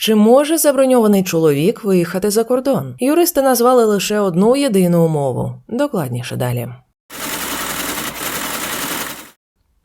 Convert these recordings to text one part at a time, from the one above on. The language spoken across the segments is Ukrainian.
Чи може заброньований чоловік виїхати за кордон? Юристи назвали лише одну єдину умову. Докладніше далі.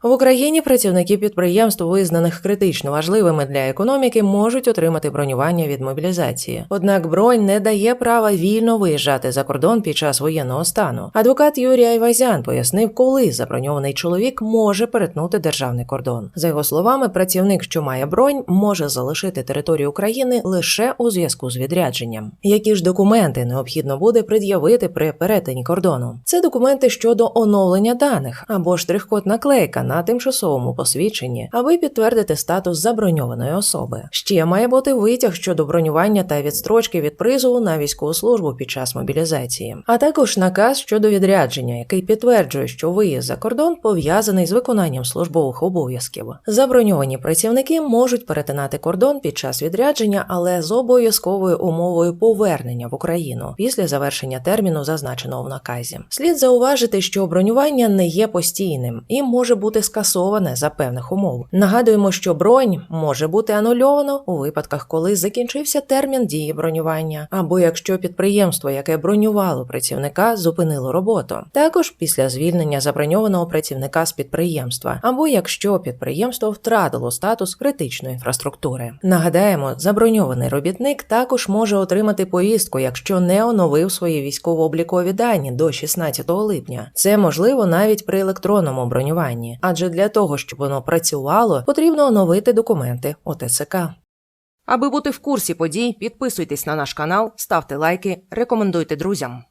В Україні працівники підприємств, визнаних критично важливими для економіки, можуть отримати бронювання від мобілізації. Однак бронь не дає права вільно виїжджати за кордон під час воєнного стану. Адвокат Юрій Айвазян пояснив, коли заброньований чоловік може перетнути державний кордон. За його словами, працівник, що має бронь, може залишити територію України лише у зв'язку з відрядженням. Які ж документи необхідно буде пред'явити при перетині кордону? Це документи щодо оновлення даних або штрих-код наклейка на тимчасовому посвідченні, аби підтвердити статус заброньованої особи. Ще має бути витяг щодо бронювання та відстрочки від призову на військову службу під час мобілізації, а також наказ щодо відрядження, який підтверджує, що виїзд за кордон пов'язаний з виконанням службових обов'язків. Заброньовані працівники можуть перетинати кордон під час відрядження, але з обов'язковою умовою повернення в Україну після завершення терміну, зазначеного в наказі. Слід зауважити, що бронювання не є постійним і може бути скасоване за певних умов. Нагадуємо, що бронь може бути анульовано у випадках, коли закінчився термін дії бронювання, або якщо підприємство, яке бронювало працівника, зупинило роботу. Також після звільнення заброньованого працівника з підприємства, або якщо підприємство втратило статус критичної інфраструктури. Нагадаємо, заброньований робітник також може отримати повістку, якщо не оновив свої військово-облікові дані до 16 липня. Це можливо навіть при електронному бронюванні, адже для того, щоб воно працювало, потрібно оновити документи ОТЦК. Аби бути в курсі подій, підписуйтесь на наш канал, ставте лайки, рекомендуйте друзям.